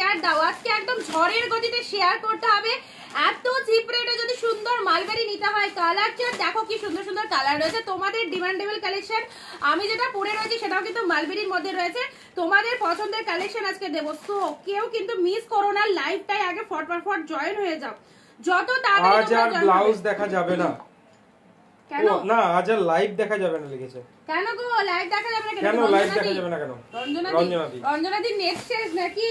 Share দাও। আজকে একদম ঝড়ের গতিতে শেয়ার করতে হবে। এত চিপ রেটে যদি সুন্দর মালবেরি নিতে হয় কালার চার দেখো কি সুন্দর সুন্দর কালার রয়েছে। তোমাদের ডিমান্ডেবল কালেকশন আমি যেটা পরে রয়েছি সেটাও কিন্তু মালবেরির মধ্যে রয়েছে। তোমাদের পছন্দের কালেকশন আজকে দেবো। সো কেউ কিন্তু মিস করো না লাইভটাই আগে ফটফট ফট জয়েন হয়ে যাও। যত তাড়াতাড়ি আজ আর ব্লাউজ দেখা যাবে না। কেন? না আজ আর লাইভ দেখা যাবে না লিখেছে কেন গো? লাইভ দেখা যাবে না কেন? রঞ্জনা লাইভ দেখা? যাবে না কেন? রঞ্জনা। রঞ্জনা দি নেট শেষ নাকি?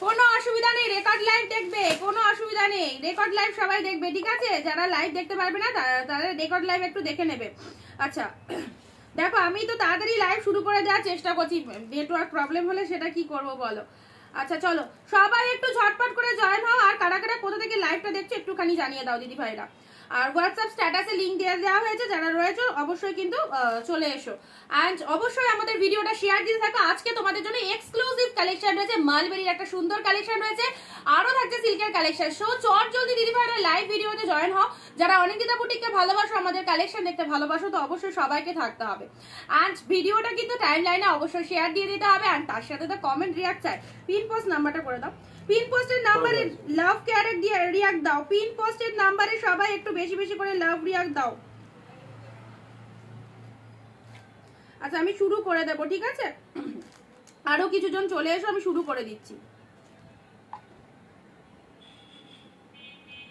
কোনো অসুবিধা নেই রেকর্ড লাইভ দেখবে, কোনো অসুবিধা নেই। রেকর্ড লাইভ সবাই দেখবে, ঠিক আছে? যারা লাইভ দেখতে পারবে না, তারা- রেকর্ড লাইভ একটু দেখে নেবে। আচ্ছা দেখো, আমি তো তাড়াতাড়ি লাইভ শুরু করে দেওয়ার চেষ্টা করছি। নেটওয়ার্ক প্রবলেম হলে সেটা কি করব বলো? আচ্ছা চলো। সবাই একটু ঝটপট করে জয়েন হও, আর কারা কারা কোথা থেকে লাইভটা দেখছ একটুখানি জানিয়ে দাও দিদি ভাইরা আর হোয়াটসঅ্যাপ স্ট্যাটাসে লিংক দিয়ে দেওয়া হয়েছে, যারা রয়েছে অবশ্যই কিন্তু চলে এসো। অ্যান্ড অবশ্যই আমাদের ভিডিওটা শেয়ার দিতে থাকো। আজকে তোমাদের জন্য এক্সক্লুসিভ কালেকশন রয়েছে, মালবেরির একটা সুন্দর কালেকশন রয়েছে, আরও থাকছে সিল্কের কালেকশন সো চট জলদি দিদি ভাইরা লাইভ ভিডিওতে জয়েন হও। যারা অনিন্দিতা বুটিককে ভালোবাসো, আমাদের কালেকশন দেখতে ভালোবাসো, তো অবশ্যই সবাইকে থাকতে হবে। অ্যান্ড ভিডিওটা কিন্তু টাইম লাইনে অবশ্যই শেয়ার দিয়ে দিতে হবে। অ্যান্ড তার সাথে তো কমেন্ট রিয়াক্ট চাই। পিন পোস্ট নাম্বারটা করে দাও। পিন পোস্টের নাম্বারে লাভ ক্যারেট দিয়ে রিয়াক্ট দাও। পিন পোস্টের নাম্বারে সবাই একটু বেশি বেশি করে লাভ রিয়াক্ট দাও। আচ্ছা আমি শুরু করে দেবো ঠিক আছে? আরও কিছুজন চলে এসো আমি শুরু করে দিচ্ছি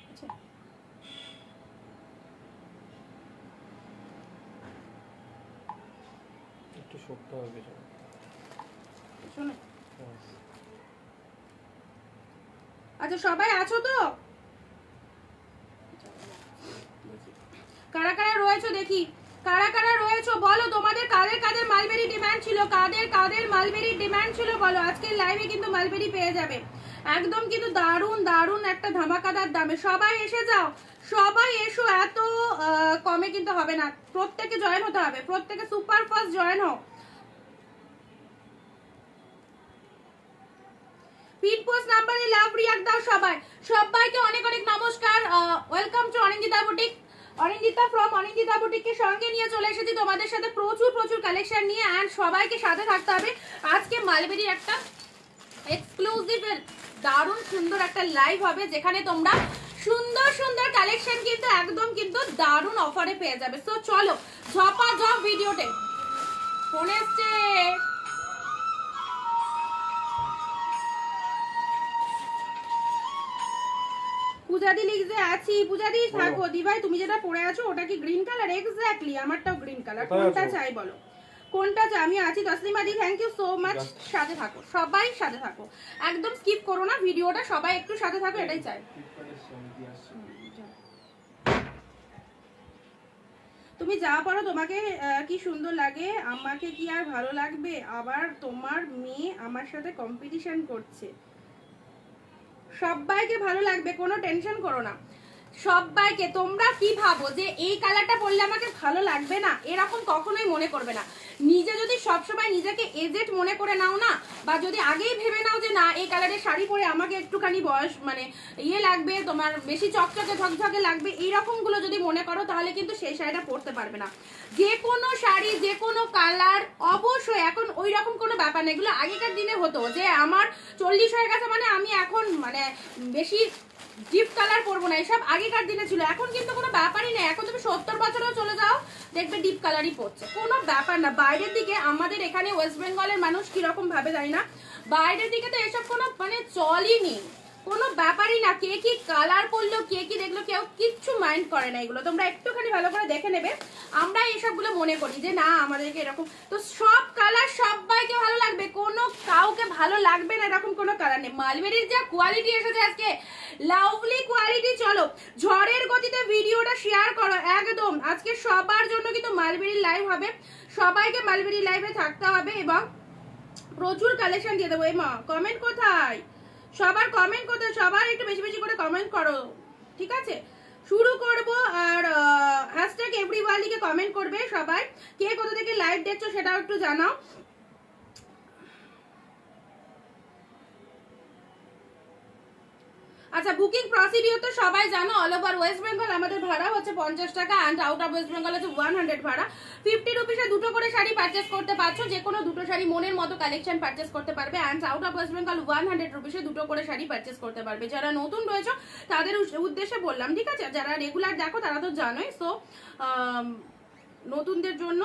আচ্ছা। একটু শক্ত হবে পেছনে। শোনো হ্যাঁ। আচ্ছা সবাই আছো তো কারা কারা রয়েছো দেখি কারা কারা রয়েছো বলো তোমাদের কাদের কাদের মালবেরি ডিমান্ড ছিল কাদের কাদের মালবেরি ডিমান্ড ছিল বলো, আজকের লাইভে কিন্তু মালবেরি পেয়ে যাবে। একদম কিন্তু দারুণ দারুণ একটা ধামাকাদার দামে। সবাই এসে যাও, সবাই এসো, এত কমে কিন্তু হবে না। প্রত্যেকে জয়েন হতে হবে, প্রত্যেকে সুপার ফাস্ট জয়েন হও পিন পোস্ট নাম্বারে লাভ রিয়াক্ট দাও সবাই। সবাইকে অনেক অনেক নমস্কার welcome to Anindita boutique Anindita from Anindita বুটিককে সঙ্গে নিয়ে চলে এসেছি। তোমাদের সাথে প্রচুর প্রচুর কালেকশন নিয়ে অ্যান্ড সবাইকে সাথে থাকতে হবে। আজকে মালবেরির একটা এক্সক্লুসিভ দারুণ সুন্দর একটা লাইভ হবে, যেখানে তোমরা সুন্দর সুন্দর কালেকশন কিন্তু, একদম কিন্তু দারুণ অফারে পেয়ে যাবে। সো চলো ঝপা ঝপ ভিডিওতে ফোন এসছে। পূজাদি লিখতে আছি। পূজাদি থাকো। দিভাই তুমি যেটা পরে আছো ওটা কি গ্রিন কালার এক্স্যাক্টলি আমারটাও গ্রিন কালার কোনটা চাই বলো? কোনটা চাই? আমি আছি তসলিমা দি থ্যাংক ইউ সো মাচ সাথে থাকো। সবাই সাথে থাকো। একদম স্কিপ করো না ভিডিওটা সবাই একটু সাথে থাকো এটাই চাই। তুমি যা পারো তোমাকে কি সুন্দর লাগে। আমাকে কি আর ভালো লাগবে? আবার তোমার মেয়ে আমার সাথে কম্পিটিশন করছে। সবাইকে ভালো লাগবে কোনো টেনশন করো না। সবাইকে, তোমরা কি ভাবো যে এই কালারটা পরলে আমাকে ভালো লাগবে না? এরকম কখনোই মনে করবে না। নিজে যদি সবসময় নিজেকে এজেট মনে করে নাও না, বা যদি আগেই ভেবে নাও যে না, এই কালারের শাড়ি পরে আমাকে একটুখানি বয়স মানে ইয়ে লাগবে, তোমার বেশি চকচকে ঝকঝকে লাগবে এইরকমগুলো যদি মনে করো, তাহলে কিন্তু সেই শাড়িটা পরতে পারবে না। যে কোনো শাড়ি, যে কোনো কালার অবশ্যই এখন ওই রকম কোনো ব্যাপার নেই। এগুলো আগেকার দিনে হতো যে আমার চল্লিশ হয়ে গেছে মানে আমি এখন মানে বেশি ডিপ কালার পরবো না, এসব আগেকার দিনে ছিল। এখন কিন্তু কোনো ব্যাপারই নেই। এখন তুমি সত্তর বছরেও চলে যাও, দেখবে ডিপ কালারই পড়ছে কোনো ব্যাপার না। বাইরের দিকে আমাদের এখানে ওয়েস্ট বেঙ্গলের মানুষ কীরকম ভাবে জানি না। বাইরের দিকে তো এসব কোনো মানে চলই নেই। কোনো ব্যাপারই না, কে কি কালার পরলো, কে কি দেখল, কেউ কিচ্ছু মাইন্ড করে না এগুলো। তোমরা একটুখানি ভালো করে দেখে নেবে। আমরা এইসবগুলো মনে করি যে, না, আমাদেরকে এরকম তো সব কালার সবাইকে ভালো লাগবে, কোনো কাউকে ভালো লাগবে না এরকম কোনো কালার নেই। মালবেরির যা কোয়ালিটি এসেছে আজকে লাভলি কোয়ালিটি চলো, ঝড়ের গতিতে ভিডিওটা শেয়ার করো, একদম। আজকে সবার জন্য কিন্তু মালবেরির লাইভ হবে। সবাইকে মালবেরি লাইভে থাকতে হবে এবং প্রচুর কালেকশন দিয়ে দেবো। এই মা কমেন্ট কোথায়? সবার কমেন্ট করতে সবার একটু বেশি বেশি করে কমেন্ট করো। ঠিক আছে? শুরু করব আর হ্যাশট্যাগ এভরিওয়ালিকে কমেন্ট করবে সবাই। কে কোথা থেকে লাইভ দেখছ সেটাও একটু জানাও। আচ্ছা বুকিং প্রসিডিওর তো সবাই জানো অল ওভার ওয়েস্ট বেঙ্গল আমাদের ভাড়া হচ্ছে পঞ্চাশ টাকা and out of West Bengal হচ্ছে ওয়ান হান্ড্রেড ভাড়া। ফিফটি রুপিসে দুটো করে শাড়ি পারচেস করতে পারছ, যে কোনো দুটো শাড়ি মনের মতো কালেকশন পারচেস করতে পারবে and out of West Bengal one hundred রুপিসে দুটো করে শাড়ি পারচেস করতে পারবে। যারা নতুন রয়েছে, তাদের উদ্দেশ্যে বললাম, ঠিক আছে? যারা রেগুলার দেখো, তারা তো জানোই। সো নতুনদের জন্য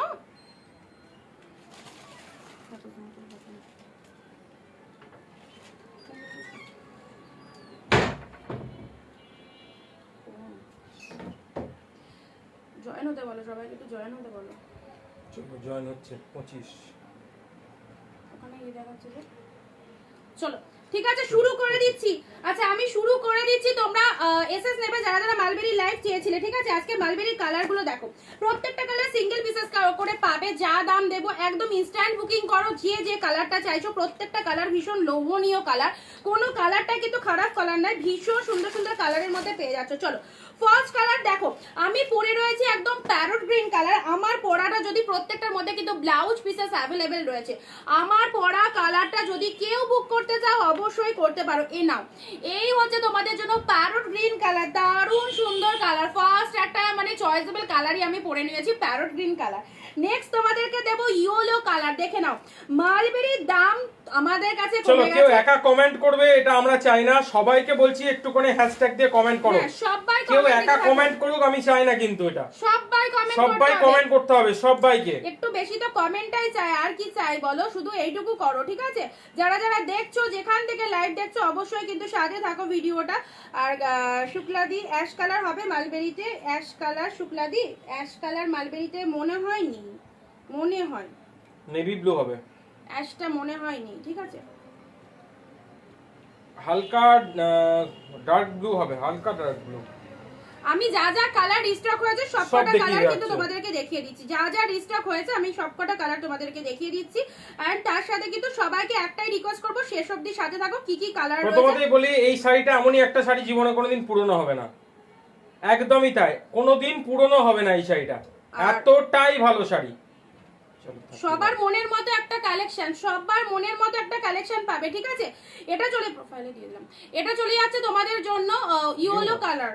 জয়েন হতে বলো সবাইকে একটু জয়েন হতে বলো। জয়েন হচ্ছে পঁচিশ। ওখানে ইয়ে দেখাচ্ছে যে। চলো ঠিক আছে শুরু করে দিচ্ছি। আচ্ছা আমি শুরু করে দিচ্ছি। তোমরা এসএস নেবে যারা যারা মালবেরি লাইভ চেয়েছিলে ঠিক আছে? আজকে মালবেরির কালারগুলো দেখো। প্রত্যেকটা কালার সিঙ্গেল পিসেস করে পাবে যা দাম দেবো একদম ইনস্ট্যান্ট বুকিং করো যে যে কালারটা চাইছো প্রত্যেকটা কালার ভীষণ লোভনীয় কালার কোনো কালারটা কিন্তু খারাপ কালার নয় ভীষণ সুন্দর সুন্দর কালারের মধ্যে পেয়ে যাচ্ছ। চলো ফার্স্ট কালার দেখো, আমি পরে রয়েছি একদম প্যারট গ্রিন কালার আমার পরাটা যদি প্রত্যেকটার মধ্যে কিন্তু ব্লাউজ পিসেস অ্যাভেলেবেল রয়েছে। আমার পরা কালারটা যদি কেউ বুক করতে চাও, অবশ্যই করতে পারো। এ নাও, এই হচ্ছে তোমাদের জন্য প্যারট গ্রিন কালার দারুণ সুন্দর কালার ফার্স্ট একটা মানে চয়েসেবল কালারই আমি পরে নিয়েছি প্যারট গ্রিন কালার নেক্সট তোমাদেরকে দেবো ইয়েলো কালার দেখে নাও। মালবেরির দাম আমাদের কাছে চলো কেউ একা কমেন্ট করবে এটা আমরা চাই না। সবাইকে বলছি একটুখানি হ্যাশট্যাগ দিয়ে কমেন্ট করো। হ্যাঁ, সবাই কেউ একা কমেন্ট করুক আমি চাই না কিন্তু এটা। সবাই কমেন্ট সবাই কমেন্ট করতে হবে সবাইকে। একটু বেশি তো কমেন্টটাই চাই আর কি চাই বলো? শুধু এইটুকু করো ঠিক আছে? যারা যারা দেখছ যেখান থেকে লাইভ দেখছ অবশ্যই কিন্তু সাথে থাকো ভিডিওটা। আর শুক্লাদি অ্যাশ কালার হবে মালবেরিতে অ্যাশ কালার শুক্লাদি অ্যাশ কালার মালবেরিতে মনে হয়নি। মনে হয়। নেভি ব্লু হবে। অ্যাশটা মনে হয়নি ঠিক আছে? হালকা ডার্ক ব্লু হবে হালকা ডার্ক ব্লু আমি যা যা কালার রিস্টক হয়েছে সব সবকটা কালার কিন্তু তোমাদেরকে দেখিয়ে দিচ্ছি। যা যা রিস্টক হয়েছে আমি সবকটা কালার তোমাদেরকে দেখিয়ে দিচ্ছি। এন্ড তার সাথে কিন্তু সবাইকে একটাই রিকোয়েস্ট করব শেষ অবধি সাথে থাকো কি কি কালার রয়েছে? প্রথমতই বলি এই শাড়িটা এমনই একটা শাড়ি জীবনে কোনোদিন পুরনো হবে না। একদমই তাই কোনোদিন পুরনো হবে না এই শাড়িটা। আর- এতটাই ভালো শাড়ি। সবার মনের মতো একটা কালেকশন সবার মনের মতো একটা কালেকশন পাবে ঠিক আছে? এটা চলে প্রোফাইলে দিয়ে দিলাম। এটা চলে যাচ্ছে তোমাদের জন্য ইয়েলো কালার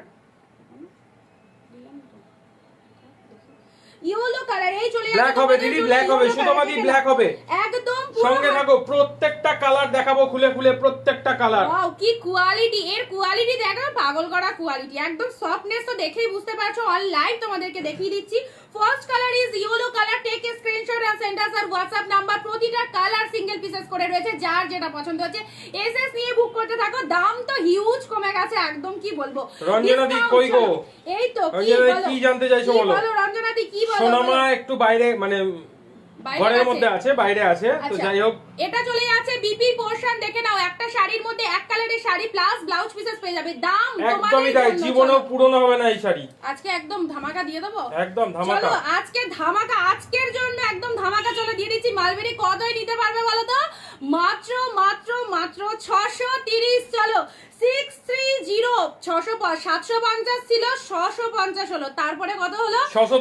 ইয়েলো কালার এই চলে ব্ল্যাক হবে দিদি ব্ল্যাক হবে সুতমাদি ব্ল্যাক হবে। একদম সঙ্গে থাকো প্রত্যেকটা কালার দেখাবো খুলে খুলে প্রত্যেকটা কালার ওয়াও কি কোয়ালিটি এর কোয়ালিটি দেখো পাগল করা কোয়ালিটি একদম সফটনেস তো দেখেই বুঝতে পারছ অল লাইভ তোমাদেরকে দেখিয়ে দিচ্ছি। First colour is yellow colour take a screenshot and send us our WhatsApp number প্রতিটা কালার সিঙ্গেল পিসেস করে রয়েছে যার যেটা পছন্দ হচ্ছে। এসএস নিয়ে বুক করতে থাকো। দাম তো হিউজ কমে গেছে একদম কি বলব? রঞ্জনা দি, কই গো? এই তো কি বলো? কি জানতে চাইছো বলো? বলো রঞ্জনা দি কি বলো সোনামা একটু বাইরে মানে ঘরের মধ্যে আছে বাইরে আছে তো আচ্ছা। যাই হোক। এটা চলে যাচ্ছে বিপি পোর্শন দেখে নাও একটা শাড়ির মধ্যে এক কালারের শাড়ি প্লাস ব্লাউজ পিসেস পেয়ে যাবে। দাম একদমই তোমাদের তাই। জীবনেও। পুরনো হবে না এই শাড়ি। আজকে একদম ধামাকা দিয়ে দেবো? একদম ধামাকা। চলো আজকে ধামাকা আজকের জন্য একদম ধামাকা চলে দিয়ে দিচ্ছি। মালবেরি কতই নিতে পারবে বলো তো? মাত্র মাত্র মাত্র ছশো তিরিশ চলো। সিক্স থ্রি জিরো ছশো সাতশো পঞ্চাশ ছিল ছশো পঞ্চাশ হলো। তারপরে কত হলো? ছশো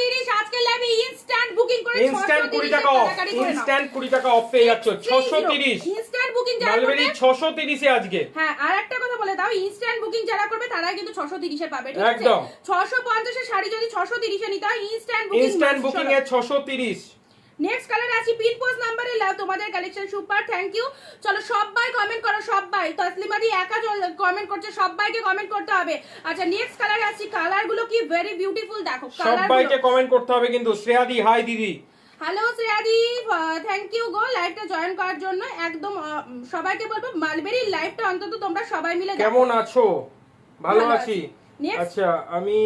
তিরিশ। আজকে লাইভে ইনস্ট্যান্ট বুকিং করে ইনস্ট্যান্ট কুড়ি টাকা অফ ইনস্ট্যান্ট কুড়ি টাকা অফ পেয়ে যাচ্ছ। ছশো তিরিশ। ইনস্ট্যান্ট বুকিং মালবেরি ছশো তিরিশে আজকে। হ্যাঁ আর একটা কথা বলে দাও ইনস্ট্যান্ট বুকিং যারা করবে তারা কিন্তু ছশো তিরিশে পাবে ঠিক আছে? একদম। ছশো পঞ্চাশের শাড়ি যদি ছশো তিরিশে নিতে হয় ইনস্ট্যান্ট বুকিং ইনস্ট্যান্ট বুকিং এ ছশো তিরিশ। নেক্সট কালার আছে পিন পোস্ট নাম্বারে লাভ তোমাদের কালেকশন সুপার থ্যাংক ইউ চলো সবাই কমেন্ট করো সবাই তসলিমা দি একা কমেন্ট করছে সবাইকে কমেন্ট করতে হবে। আচ্ছা নেক্সট কালার আছে কালারগুলো কি ভেরি বিউটিফুল দেখো সবাইকে কমেন্ট করতে হবে কিন্তু শ্রেয়াদি হাই দিদি। হ্যালো শ্রেয়াদি থ্যাংক ইউ গো লাইভটা জয়েন করার জন্য। একদম সবাইকে বলব মালবেরির লাইভটা অন্তত তোমরা সবাই মিলে। কেমন আছো? ভালো আছি. আচ্ছা আমি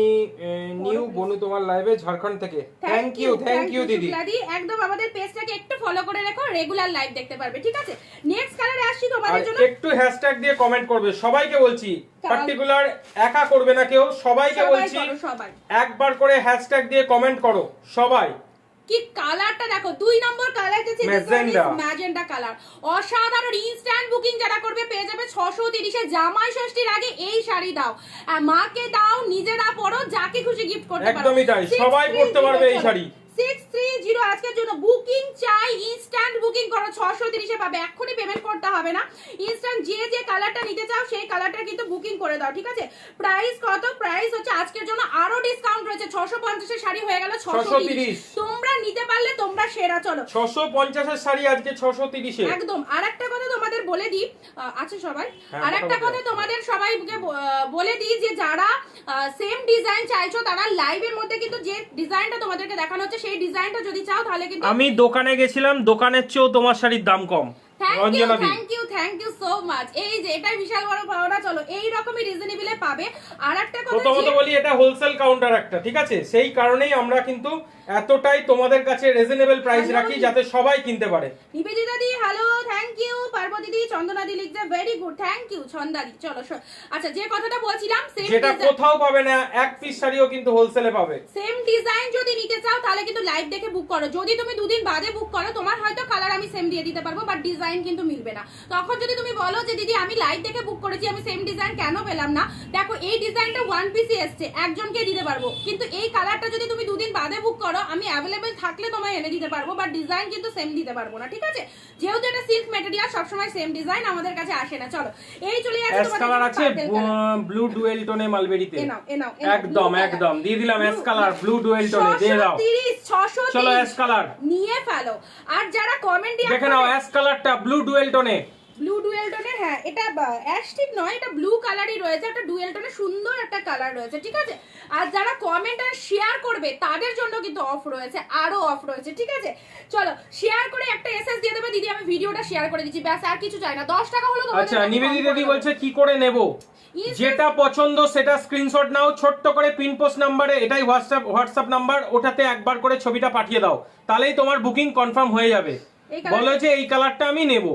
নিউ বনু তোমার লাইভে ঝাড়খণ্ড থেকে। থ্যাংক ইউ থ্যাংক ইউ দিদি। একদম আমাদের পেজটাকে একটু ফলো করে রেখো রেগুলার লাইভ দেখতে পারবে ঠিক আছে? নেক্সট কালারে আসছি আর তোমাদের জন্য। একটু হ্যাশট্যাগ দিয়ে কমেন্ট করবে সবাইকে বলছি পার্টিকুলার একা করবে না কেউ সবাইকে বলছি একবার করে হ্যাশট্যাগ দিয়ে কমেন্ট করো সবাই। কি কালারটা দেখো? দুই নম্বর কালার যেছে ম্যাজেন্ডা। কালার। অসাধারণ ইনস্ট্যান্ট বুকিং যারা করবে পেয়ে যাবে ছশো তিরিশে জামাই ষষ্ঠীর আগে এই শাড়ি দাও। মাকে দাও নিজেরা পরো যাকে খুশি গিফট করতে পারো। একদমই তাই, সবাই পরতে পারবে এই শাড়ি। সিক্স থ্রি জিরো আজকের জন্য বুকিং চাই ইনস্ট্যান্ট বুকিং করো ছশো তিরিশে পাবে। এক্ষুনি পেমেন্ট করতে হবে না। ইনস্ট্যান্ট যে যে কালারটা নিতে চাও সেই কালারটা কিন্তু বুকিং করে দাও ঠিক আছে? প্রাইস কত? প্রাইস হচ্ছে আজকের জন্য আরও ডিসকাউন্ট রয়েছে। ছশো পঞ্চাশের শাড়ি হয়ে গেল ছশো তিরিশ। তোমরা নিতে পারলে তোমরা সেরা চলো। ছশো পঞ্চাশের শাড়ি আজকে ছশো তিরিশে। একদম। আর একটা কথা বলে দিই আছে সবাই? হ্যাঁ, আর একটা কথা তোমাদের সবাইকে বলে দিই যে যারা সেম ডিজাইন চাইছো তারা লাইভ এর মধ্যে কিন্তু যে ডিজাইনটা তোমাদেরকে দেখানো হচ্ছে সেই ডিজাইনটা যদি চাও তাহলে কিন্তু আমি দোকানে গেছিলাম দোকানের চেয়েও তোমার শাড়ির দাম কম। Thank you Ranjana the. Thank you thank you so much এই যে এটাই বিশাল বড় পাওনা চলো এই রকমই রিজনেবলে পাবে। আর একটা কথা প্রথমত বলি এটা হোলসেল কাউন্টার একটা ঠিক আছে? সেই কারণেই আমরা কিন্তু এতটাই তোমাদের কাছে রিজনেবল প্রাইস রাখি যাতে সবাই কিনতে পারে। নিবেদিতা দি হ্যালো থ্যাংক ইউ পার্বতী দি চন্দনা দি লিখছে ভেরি গুড থ্যাংক ইউ দি। চলো আচ্ছা যে কথাটা বলছিলাম সেম যেটা কোথাও পাবে না এক পিস শাড়িও কিন্তু হোলসেলে পাবে। সেম ডিজাইন যদি নিতে তাহলে কিন্তু লাইভ দেখে বুক করো। যদি তুমি দুদিন বাদে বুক করো তোমার হয়তো কালার আমি সেম দিয়ে দিতে পারব বাট ডিজাইন কিন্তু মিলবে না। তখন যদি তুমি বলো যে দিদি আমি লাইভ দেখে বুক করেছি আমি সেম ডিজাইন কেন পেলাম না? দেখো এই ডিজাইনটা ওয়ান পিসই এসছে একজনকে দিতে পারব। কিন্তু এই কালারটা যদি তুমি দুদিন বাদে বুক করো আমি অ্যাভেলেবেল থাকলে তোমায় এনে দিতে পারব বাট ডিজাইন কিন্তু সেম দিতে পারব না ঠিক আছে? যেহেতু এটা সিল্ক ম্যাটেরিয়াল সবসময় সেম ডিজাইন আমাদের কাছে আসে না। চলো এই চলে যাচ্ছে তোমাদের কালার আছে ব্লু ডুয়েল টোনে মালবেরিতে এ নাও, এ নাও, একদম একদম দিয়ে দিলাম Blue- কালার ব্লু ডুয়েল টোনে দিয়ে দাও। 630, 630 চলো অ্যাশ কালার। নিয়ে ফেলো। আর যারা কমেন্ট দেখে নাও অ্যাশ কালারটা ব্লু ডুয়েল টোনে ব্লু ডুয়েল টোনের হ্যাঁ এটা অ্যাশ ঠিক নয় এটা ব্লু কালারই রয়েছে একটা ডুয়েল টোনের সুন্দর একটা কালার রয়েছে ঠিক আছে? আর যারা কমেন্ট আর শেয়ার করবে তাদের জন্য কিন্তু অফ রয়েছে আরও অফ রয়েছে ঠিক আছে? চলো শেয়ার করে একটা এসএস দিয়ে দেবে দিদি আমি ভিডিওটা শেয়ার করে দিচ্ছি ব্যাস আর কিছু চাই না 10 টাকা হলো আচ্ছা নিবেদিতা করে বলছে কি করে নেব? যেটা পছন্দ সেটা স্ক্রিনশট নাও ছোট্ট করে পিন পোস্ট নাম্বারে এটাই হোয়াটসঅ্যাপ হোয়াটসঅ্যাপ নাম্বার ওটাতে একবার করে ছবিটা পাঠিয়ে দাও তাহলেই তোমার বুকিং কনফার্ম হয়ে যাবে। বলো যে এই কালারটা আমি নেব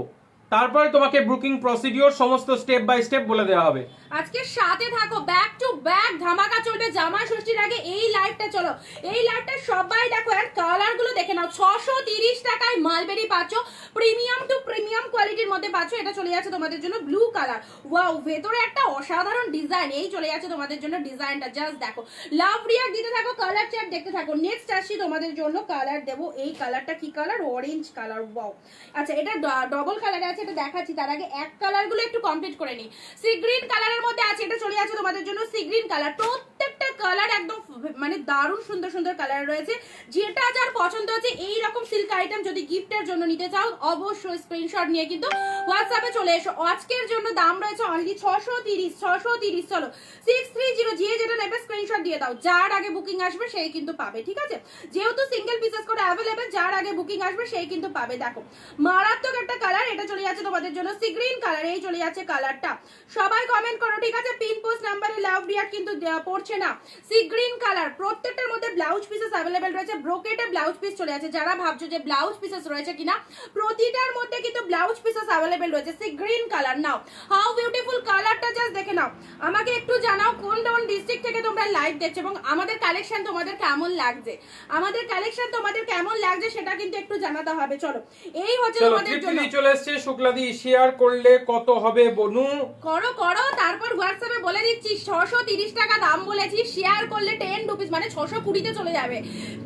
তারপরে তোমাকে বুকিং প্রসিডিওর সমস্ত স্টেপ বাই স্টেপ বলে দেওয়া হবে। আজকে সাথে থাকো ব্যাক টু ব্যাক ধামাকা চলবে জামা ষষ্ঠীর আগে এই লাইভটা চলো। এই লাইভটা সবাই দেখো আর কালারগুলো দেখে নাও। ছশো তিরিশ টাকায় মালবেরি পাচ্ছ প্রিমিয়াম টু প্রিমিয়াম কোয়ালিটির মধ্যে পাচ্ছ। এটা চলে যাচ্ছে তোমাদের জন্য ব্লু কালার ওয়াও ভেতরে একটা অসাধারণ ডিজাইন এই চলে যাচ্ছে তোমাদের জন্য ডিজাইনটা জাস্ট দেখো। লাভ রিয়াক্ট দিতে থাকো কালার চার্ট দেখতে থাকো। নেক্সট আসছি তোমাদের জন্য কালার দেবো। এই কালারটা কি কালার অরেঞ্জ কালার ওয়াও আচ্ছা এটা ডবল কালার আছে, এটা দেখাচ্ছি। তার আগে এক কালারগুলো একটু কমপ্লিট করে নিই। সি গ্রিন কালারের মধ্যে আছে, এটা চলে যাচ্ছে তোমাদের জন্য সি গ্রিন কালার প্রত্যেকটা কালার একদম মানে দারুণ সুন্দর সুন্দর কালার রয়েছে। যেটা যার পছন্দ হচ্ছে এই রকম সিল্ক আইটেম যদি গিফটের জন্য নিতে চাও, অবশ্যই স্ক্রিনশট নিয়ে কিন্তু হোয়াটসঅ্যাপে চলে এসো। আজকের জন্য দাম রয়েছে অনলি ছশো তিরিশ ছশো তিরিশ, চলো। সিক্স থ্রি জিরো যে যেটা নেবে স্ক্রিনশট দিয়ে দাও। যার আগে বুকিং আসবে সেই কিন্তু পাবে, ঠিক আছে? যেহেতু সিঙ্গেল পিসেস করে অ্যাভেলেবেল যার আগে বুকিং আসবে সেই কিন্তু পাবে। দেখো, মারাত্মক একটা কালার এটা চলে যাচ্ছে তোমাদের জন্য সি গ্রিন কালার এই চলে যাচ্ছে কালারটা সবাই কমেন্ট করো ঠিক আছে? পিন পোস্ট নাম্বারে লাভ রিয়াক্ট কিন্তু পড়ছে না। সি গ্রিন কালার প্রত্যেকটার মধ্যে ব্লাউজ পিসেস অ্যাভেলেবেল রয়েছে। ব্রোকেটে ব্লাউজ পিস চলে আছে। যারা ভাবছ যে ব্লাউজ পিসেস রয়েছে কিনা প্রতিটার মধ্যে কিন্তু ব্লাউজ পিসেস অ্যাভেলেবেল রয়েছে। Sea green colour. Now how beautiful কালারটা জাস্ট দেখে নাও। আমাকে একটু জানাও কোন কোন ডিস্ট্রিক্ট থেকে তোমরা লাইভ দেখছ এবং আমাদের কালেকশন তোমাদের কেমন লাগছে? আমাদের কালেকশন তোমাদের কেমন লাগছে সেটা কিন্তু একটু জানাতে হবে। চলো এই হচ্ছে তোমাদের জন্য। চলে এসছে শুক্লাদি শেয়ার করলে কত হবে বনু? করো করো তারপর হোয়াটসঅ্যাপে বলে দিচ্ছি ছশো তিরিশ টাকা দাম বলেছি শেয়ার করলে টেন রুপিস মানে ছশো কুড়িতে চলে যাবে।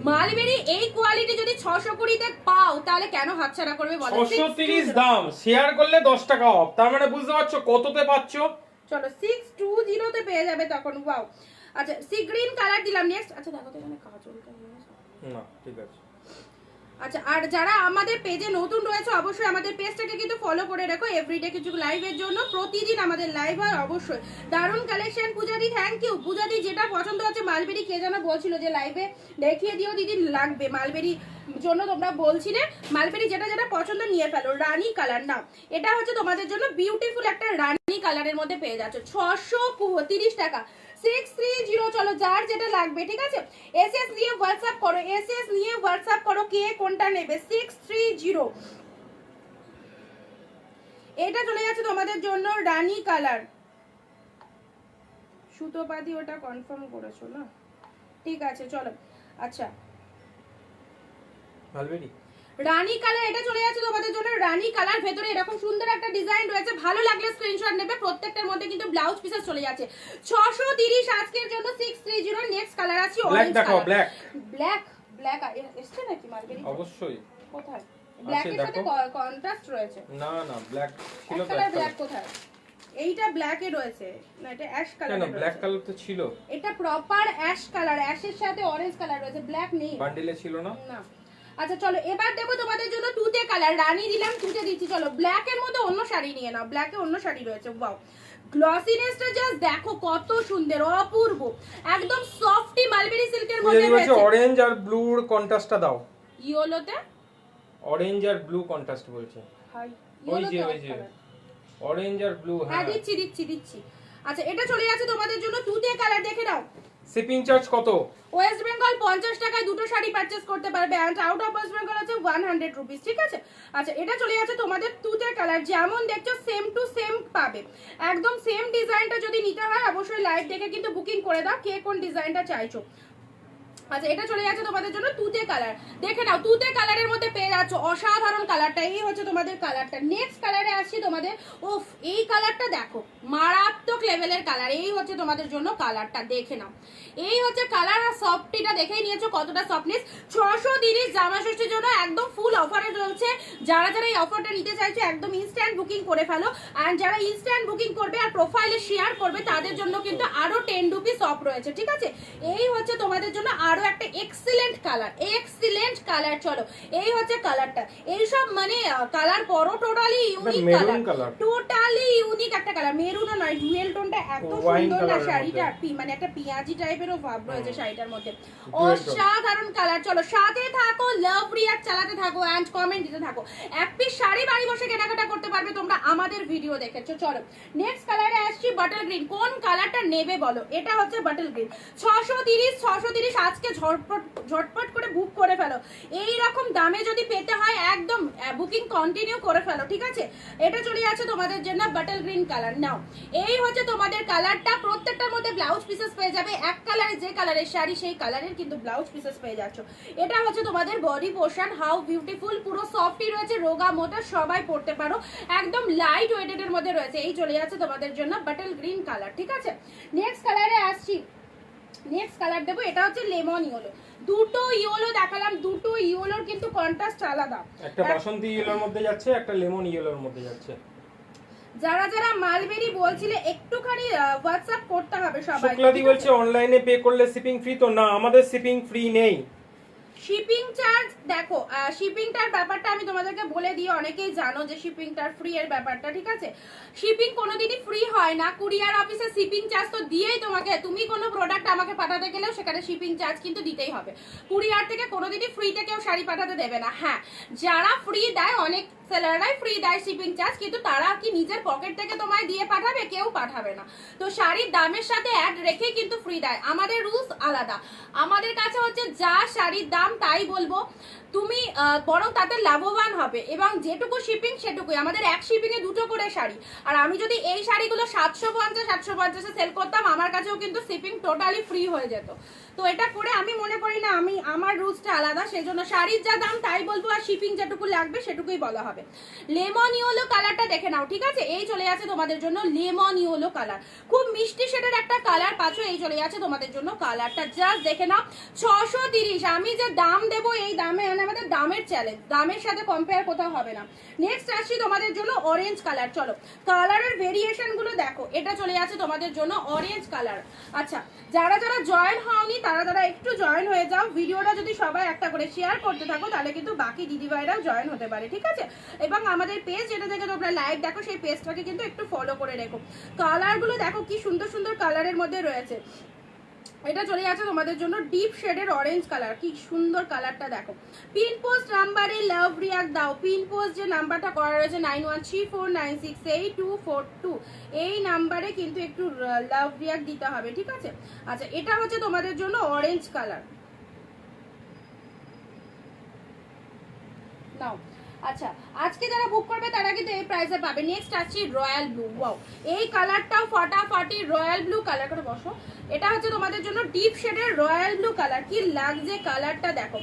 মালবেরি এই কোয়ালিটি যদি ছশো কুড়িতে পাও তাহলে কেন হাতছাড়া করবে বলো? ছশো তিরিশ দাম শেয়ার করলে দশ টাকা অফ তার মানে বুঝতে পারছ কততে পাচ্ছ চলো সিক্স টু জিরোতে পেয়ে যাবে তখন ওয়াও আচ্ছা সি গ্রিন কালার দিলাম নেক্সট আচ্ছা দেখো তো এখানে কাজলটা না ঠিক আছে। আচ্ছা আর যারা আমাদের পেজে নতুন রয়েছে, অবশ্যই আমাদের পেজটাকে কিন্তু ফলো করে রাখো এভরিডে কিছু লাইভের জন্য। প্রতিদিন আমাদের লাইভ হয়, অবশ্যই। দারুণ কালেকশন পূজাদি থ্যাংক ইউ পূজাদি, যেটা পছন্দ হচ্ছে, মালবেরি কে যেন বলছিল যে লাইভে দেখিয়ে দিও দিদি, লাগবে। মালবেরি জন্য তোমরা বলছিলে মালবেরি যেটা যেটা পছন্দ নিয়ে ফেলো, রানী কালার না এটা হচ্ছে তোমাদের জন্য বিউটিফুল একটা রানী কালারের মধ্যে পেয়ে যাচ্ছ। ছশো তিরিশ টাকা। সিক্স থ্রি জিরো চলো যার যেটা লাগবে, ঠিক আছে? এস এস নিয়ে হোয়াটসঅ্যাপ করো এস এস নিয়ে হোয়াটসঅ্যাপ করো কে কোনটা নেবে সিক্স থ্রি জিরো এটা চলে যাচ্ছে তোমাদের জন্য রানী কালার। সুতোপাতি ওটা কনফার্ম করেছ না? ঠিক আছে, চলো। আচ্ছা। মালবেরি? রানী কালার এটা চলে যাচ্ছে তোমাদের জন্য রানী কালার ভেতরে। এরকম সুন্দর একটা ডিজাইন রয়েছে ভালো লাগলে স্ক্রিনশট নেবে। প্রত্যেকটার মধ্যে কিন্তু ব্লাউজ পিসেস চলে যাচ্ছে। ছশো তিরিশ আজকের জন্য six three zero next colour আছে black orange colour black black black এসছে নাকি মালবেরি অবশ্যই। কোথায়? ব্ল্যাকের সাথে কন্ট্রাস্ট রয়েছে। না না ব্ল্যাক ছিল ব্ল্যাক কোথায়? এইটা ব্ল্যাকে রয়েছে। না এটা অ্যাশ কেন কালার ব্ল্যাক কালার তো ছিল। এটা প্রপার অ্যাশ কালার অ্যাশের সাথে অরেঞ্জ কালার রয়েছে। ব্ল্যাক নেই। বান্ডিলে ছিল না? না। আচ্ছা চলো এবার দেবো তোমাদের জন্য তুতে কালার রানী দিলাম তুতে দিচ্ছি। চলো ব্ল্যাক এর মধ্যে অন্য শাড়ি নিয়ে নাও। ব্ল্যাকে অন্য শাড়ি রয়েছে ওয়াও গ্লসিনেসটা জাস্ট দেখো কত সুন্দর অপূর্ব। একদম সফটি মালবেরি সিল্কের মধ্যে রয়েছে অরেঞ্জ আর ব্লুর কন্ট্রাস্টটা দাও। ইয়েলোতে অরেঞ্জ আর ব্লু কন্ট্রাস্ট বলছে। হাই ওই যে ওই যে। অরেঞ্জ আর ব্লু হ্যাঁ। হ্যাঁ দিচ্ছি দিচ্ছি দিচ্ছি। আচ্ছা এটা চলে যাচ্ছে তোমাদের জন্য তুতে কালার দেখে নাও। শিপিং চার্জ কত? ওয়েস্ট বেঙ্গল পঞ্চাশ টাকায় দুটো শাড়ি পারচেজ করতে পারবে and out of West Bengal হচ্ছে ওয়ান হান্ড্রেড রুপিস ঠিক আছে? আচ্ছা এটা চলে যাচ্ছে তোমাদের তুতে কালার যেমন দেখছ সেম টু সেম পাবে। একদম সেম ডিজাইনটা যদি নিতে হয়, অবশ্যই লাইভ দেখে কিন্তু বুকিং করে দাও, কে কোন ডিজাইনটা চাইছো। আচ্ছা এটা চলে যাচ্ছে তোমাদের জন্য তুতে কালার দেখে নাও, তুতে কালারের মধ্যে পেয়ে যাচ্ছ অসাধারণ কালারটা এই হচ্ছে তোমাদের কালারটা নেক্সট কালারে আসছি তোমাদের। উফ, এই কালারটা দেখো, মারাত্মক লেভেলের কালার এই হচ্ছে তোমাদের জন্য কালারটা দেখে নাও। এই হচ্ছে কালার আর সফটিটা দেখেই নিয়েছো কতটা সফটনেস ছশো তিরিশ জামা ষষ্ঠীর জন্য একদম ফুল অফারে রয়েছে যারা যারা এই অফারটা নিতে চাইছো, একদম ইনস্ট্যান্ট বুকিং করে ফেলো। অ্যান্ড যারা ইনস্ট্যান্ট বুকিং করবে আর প্রোফাইলে শেয়ার করবে, তাদের জন্য কিন্তু আরও টেন রুপিস অফ রয়েছে, ঠিক আছে? এই হচ্ছে তোমাদের জন্য একটা এক্সিলেন্ট কালার এক্সিলেন্ট কালার চলো। এই হচ্ছে কালারটা। মানে কালার করো totally unique colour totally unique একটা কালার মেরুনও নয় ডুয়েল টোনটা এত সুন্দর না শাড়িটা মানে একটা পিয়াজি টাইপেরও ভাব রয়েছে শাড়িটার মধ্যে। অসাধারণ কালার চলো সাথে থাকো লাভ রিয়াক্ট চালাতে থাকো অ্যান্ড কমেন্ট দিতে থাকো। এক পিস শাড়ি বাড়ি বসে কেনাকাটা করতে পারবে তোমরা আমাদের ভিডিও দেখেছ। চলো নেক্সট কালারে আসছি বাটল গ্রিন কোন কালারটা নেবে বলো? এটা হচ্ছে বাটল গ্রিন ছশো তিরিশ ছশো তিরিশ আজকে ঝটপট ঝটপট করে বুক করে ফেলো। এই রকম দামে যদি পেতে হয়, একদম বুকিং কন্টিনিউ করে ফেলো, ঠিক আছে? এটা চলে যাচ্ছে তোমাদের জন্য বাটল গ্রিন কালার নাও এই হচ্ছে তোমাদের কালারটা প্রত্যেকটার মধ্যে ব্লাউজ পিসেস পেয়ে যাবে। এক কালারের যে কালারের শাড়ি, সেই কালারের কিন্তু ব্লাউজ পিসেস পেয়ে যাচ্ছ। এটা হচ্ছে তোমাদের বডি পোর্শন হাউ বিউটিফুল পুরো সফটই রয়েছে, রোগা মোটা, সবাই পরতে পারো। একদম লাইট ওয়েটেড এর মধ্যে রয়েছে। এই চলে যাচ্ছে তোমাদের জন্য বাটল গ্রিন কালার ঠিক আছে? নেক্সট কালারে আসছি। নেক্সট কালার দেবো এটা হচ্ছে লেমন ইয়েলো দুটো ইয়েলো দেখালাম দুটো ইয়েলোর কিন্তু কন্ট্রাস্ট আলাদা। একটা বাসন্তী ইয়েলোর মধ্যে যাচ্ছে একটা লেমন ইয়েলোর মধ্যে যাচ্ছে। যারা যারা মালবেরি বলছিলে একটুখানি হোয়াটসঅ্যাপ করতে হবে সবাই শুক্লাদি বলছে অনলাইনে পে করলে শিপিং ফ্রি তো না আমাদের শিপিং ফ্রি নেই। শিপিং চার্জ দেখো শিপিংটার ব্যাপারটা আমি তোমাদেরকে বলে দিই, অনেকেই জানো যে শিপিংটার ফ্রি এর ব্যাপারটা, ঠিক আছে? শিপিং কোনোদিনই ফ্রি হয় না কুরিয়ার অফিসে শিপিং চার্জ তো দিয়েই তোমাকে, তুমি কোনো প্রোডাক্ট আমাকে পাঠাতে গেলেও সেখানে শিপিং চার্জ কিন্তু দিতেই হবে। কুরিয়ার থেকে কোনোদিনই ফ্রিতে কেউ শাড়ি পাঠাতে দেবে না হ্যাঁ। যারা ফ্রি দেয়, অনেক সেলাররাই ফ্রি দেয় শিপিং চার্জ কিন্তু তারা কি নিজের পকেট থেকে তোমায় দিয়ে পাঠাবে? কেউ পাঠাবে না। তো শাড়ির দামের সাথে অ্যাড রেখে কিন্তু ফ্রি দেয়। আমাদের রুলস আলাদা। আমাদের কাছে হচ্ছে যা শাড়ির দাম তাই বলব। তুমি বরং তাতে লাভবান হবে এবং যেটুকু শিপিং সেটুকুই। আমাদের এক শিপিংয়ে দুটো করে শাড়ি। আর আমি যদি এই শাড়িগুলো সাতশো পঞ্চাশ সাতশো পঞ্চাশে সেল করতাম, আমার কাছেও কিন্তু শিপিং টোটালি ফ্রি হয়ে যেত। তো এটা করে আমি মনে করি না, আমি, আমার রুলসটা আলাদা সেই জন্য শাড়ির যা দাম, তাই বলব, আর শিপিং যেটুকু লাগবে, সেটুকুই বলা হবে। লেমন ইয়েলো কালারটা দেখে নাও, ঠিক আছে? এই চলে যাচ্ছে তোমাদের জন্য লেমন ইয়েলো কালার খুব মিষ্টি শেডের একটা কালার পাচ্ছ, এই চলে যাচ্ছে তোমাদের জন্য কালারটা জাস্ট দেখে নাও, ছশো তিরিশ। আমি যে দাম দেবো, এই দামে আমাদের দামের চ্যালেঞ্জ দামের সাথে কম্পেয়ার কোথাও হবে না। নেক্সট আসছি তোমাদের জন্য অরেঞ্জ কালার চলো। কালারের ভেরিয়েশনগুলো দেখো, এটা চলে যাচ্ছে তোমাদের জন্য অরেঞ্জ কালার আচ্ছা যারা যারা জয়েন হওনি, তারা তারা একটু জয়েন হয়ে যাও। ভিডিওটা যদি সবাই একটা করে শেয়ার করতে থাকো, তাহলে কিন্তু বাকি দিদিভাইরাও জয়েন হতে পারে, ঠিক আছে? এবং আমাদের পেজ যেটা থেকে তোমরা লাইভ দেখো, সেই পেজটাকে কিন্তু একটু ফলো করে রেখো। কালারগুলো দেখো, কি সুন্দর সুন্দর কালারের মধ্যে রয়েছে। এটা চলে যাচ্ছে তোমাদের জন্য ডিপ শেডের অরেঞ্জ কালার কি সুন্দর কালারটা দেখো। পিন পোস্ট নাম্বারে লাভ রিয়াক দাও। পিন পোস্ট যে নাম্বারটা করা রয়েছে nine one three four nine six eight two four two এই নাম্বারে কিন্তু একটু লাভ রিয়াক দিতে হবে, ঠিক আছে? আচ্ছা এটা হচ্ছে তোমাদের জন্য অরেঞ্জ কালার নাও। আচ্ছা আজকে যারা বুক করবে তারা কিন্তু এই প্রাইসে পাবে। নেক্সট আসছি রয়্যাল ব্লু ওয়াও এই কালারটাও ফাটাফাটি রয়্যাল ব্লু কালার করে বসো। এটা হচ্ছে তোমাদের জন্য ডিপ শেডের রয়্যাল ব্লু কালার কি লাগছে কালারটা দেখো।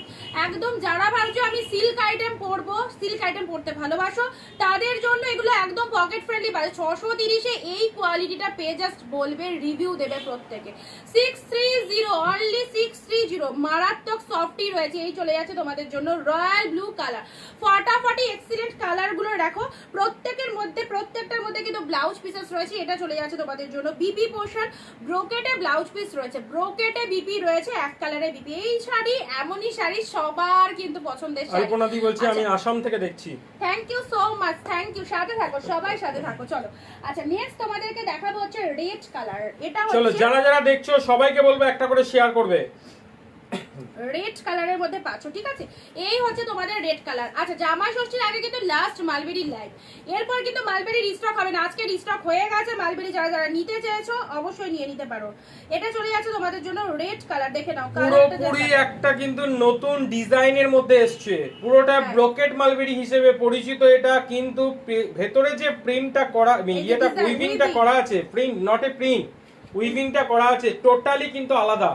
একদম যারা ভাবছ আমি সিল্ক আইটেম পরবো সিল্ক আইটেম পরতে ভালোবাসো, তাদের জন্য এগুলো একদম পকেট ফ্রেন্ডলি পাবে। ছশো তিরিশে এই কোয়ালিটিটা পেয়ে জাস্ট বলবে রিভিউ দেবে প্রত্যেকে। Six three zero only six three zero মারাত্মক সফটি রয়েছে, এই চলে যাচ্ছে তোমাদের জন্য রয়্যাল ব্লু কালার ফটাফটি এক্সিলেন্ট কালারগুলো দেখো। প্রত্যেকের মধ্যে, প্রত্যেকটার মধ্যে কিন্তু ব্লাউজ পিসেস রয়েছে, এটা চলে যাচ্ছে তোমাদের জন্য। বিপি পোর্শন ব্রোকেটে ব্লাউজ পিস রয়েছে ব্রোকেটে বিপি রয়েছে এক কালারে বিপি এই শাড়ি এমনই শাড়ি সবার কিন্তু পছন্দের শাড়ি। অল্পনাদি বলছি আমি আচ্ছা। আসাম থেকে দেখছি। Thank you so much thank you সাথে থাকো সবাই সাথে থাকো চলো। আচ্ছা নেক্সট তোমাদেরকে দেখাবো হচ্ছে রেড কালার এটা চলো যারা যারা দেখছ সবাইকে বলব একটা করে শেয়ার করবে। রেড কালারের মধ্যে পাচ্ছ ঠিক আছে? এই হচ্ছে তোমাদের রেড কালার আচ্ছা জামাই ষষ্ঠীর আগে কিন্তু লাস্ট মালবেরি লাইভ এরপর কিন্তু মালবেরি রিস্টক হবে না। আজকে রিস্টক হয়ে গেছে। মালবেরি যারা যারা নিতে চেয়েছো অবশ্যই নিয়ে নিতে পারো। এটা চলে যাচ্ছে তোমাদের জন্য রেড কালার দেখে নাও পুরোপুরি একটা কিন্তু নতুন ডিজাইনের মধ্যে এসছে। পুরোটা হ্যাঁ। ব্রোকেট মালবেরি হিসেবে পরিচিত এটা কিন্তু ভেতরে যে প্রিন্টটা করা ইয়েটা উইভিংটা করা আছে প্রিন্ট নট এ প্রিন্ট উইভিংটা করা আছে টোটালি কিন্তু আলাদা।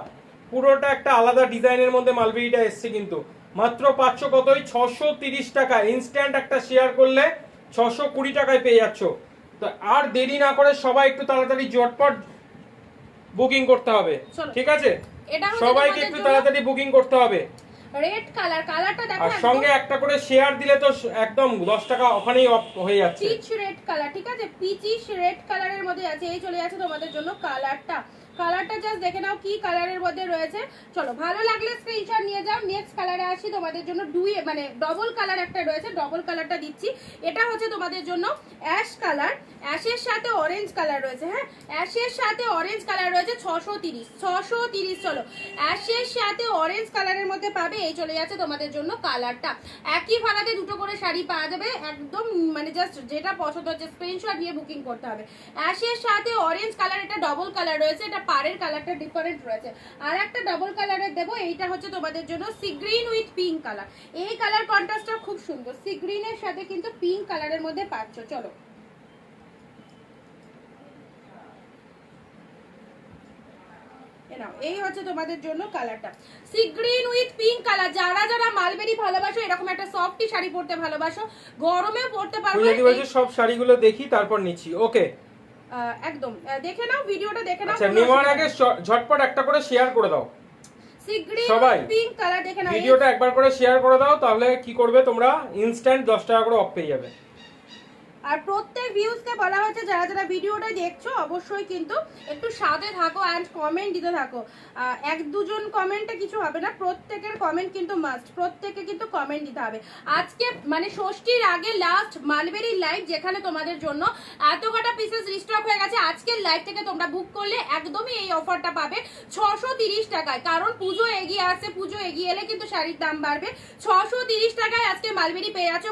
পুরোটা একটা আলাদা ডিজাইনের মধ্যে মালবেরিটা এসছে কিন্তু। মাত্র পাঁচশো কতই? ছশো তিরিশ টাকা। ইনস্ট্যান্ট একটা শেয়ার করলে ছশো কুড়ি টাকায় পেয়ে যাচ্ছ। তো আর দেরি না করে সবাই একটু তাড়াতাড়ি জটপট বুকিং করতে হবে। ঠিক আছে? সবাইকে একটু তাড়াতাড়ি বুকিং করতে হবে। রেড কালার কালারটা দেখো আর সঙ্গে একটা করে শেয়ার দিলে তো একদম দশ টাকা ওখানেই অফ হয়ে যাচ্ছে। পিচ রেড কালার ঠিক আছে? পিচিশ রেড কালারের মধ্যে আছে। এই চলে যাচ্ছে তোমাদের জন্য কালারটা কালারটা জাস্ট দেখে নাও কি কালারের মধ্যে রয়েছে। চলো, ভালো লাগলে স্ক্রিনশট নিয়ে যাও। নেক্সট কালারে আসি, তোমাদের জন্য দুই মানে ডবল কালার একটা রয়েছে ডবল কালারটা দিচ্ছি। এটা হচ্ছে তোমাদের জন্য অ্যাশ কালার অ্যাশের সাথে অরেঞ্জ কালার রয়েছে হ্যাঁ? অ্যাশের সাথে অরেঞ্জ কালার রয়েছে ছশো তিরিশ। ছশো তিরিশ, চলো। অ্যাশের সাথে অরেঞ্জ কালারের মধ্যে পাবে, এই চলে যাচ্ছে তোমাদের জন্য কালারটা একই ভাড়াতে দুটো করে শাড়ি পাওয়া যাবে, একদম মানে জাস্ট যেটা পছন্দ হচ্ছে স্ক্রিনশট নিয়ে বুকিং করতে হবে। অ্যাশের সাথে অরেঞ্জ কালার এটা ডবল কালার রয়েছে, এটা পাড়ের কালারটা ডিফারেন্ট রয়েছে। আর একটা ডবল কালারের দেবো এইটা হচ্ছে তোমাদের জন্য sea green with pink colour এই কালার কন্ট্রাস্টটা খুব সুন্দর। সি গ্রিনের সাথে কিন্তু পিঙ্ক কালারের মধ্যে পাচ্ছ চলো। এই হচ্ছে তোমাদের জন্য কালারটা sea green with pink colour যারা যারা মালবেরি ভালোবাসো এরকম একটা সফটি শাড়ি পরতে ভালোবাসো গরমেও পরতে পারবে সব শাড়িগুলো দেখি তারপর নিচ্ছি। ওকে একদম। দেখে নাও ভিডিওটা দেখে নাও আচ্ছা নেওয়ার আগে ঝটপট একটা করে শেয়ার করে দাও। সবাই পিঙ্ক কালার দেখে নাও ভিডিওটা একবার করে শেয়ার করে দাও তাহলে কি করবে তোমরা? ইনস্ট্যান্ট দশ টাকা করে অফ পেয়ে যাবে। আর প্রত্যেক ভিউজকে বলা হয়েছে, যারা যারা ভিডিওটা দেখছ, অবশ্যই কিন্তু একটু সাথে থাকো অ্যান্ড কমেন্ট দিতে থাকো। এক দুজন কমেন্টে কিছু হবে না, প্রত্যেকের কমেন্ট কিন্তু মাস্ট প্রত্যেকে কিন্তু কমেন্ট দিতে হবে। আজকে মানে ষষ্ঠীর আগে লাস্ট মালবেরি লাইভ যেখানে তোমাদের জন্য এত কটা পিসেস রিস্টক হয়ে গেছে, আজকের লাইভ থেকে তোমরা বুক করলে একদমই এই অফারটা পাবে ছশো টাকায়। কারণ পুজো এগিয়ে আসছে, পুজো এগিয়ে এলে কিন্তু শাড়ির দাম বাড়বে। ছশো টাকায় আজকে মালবেরি পেয়ে যাচ্ছ।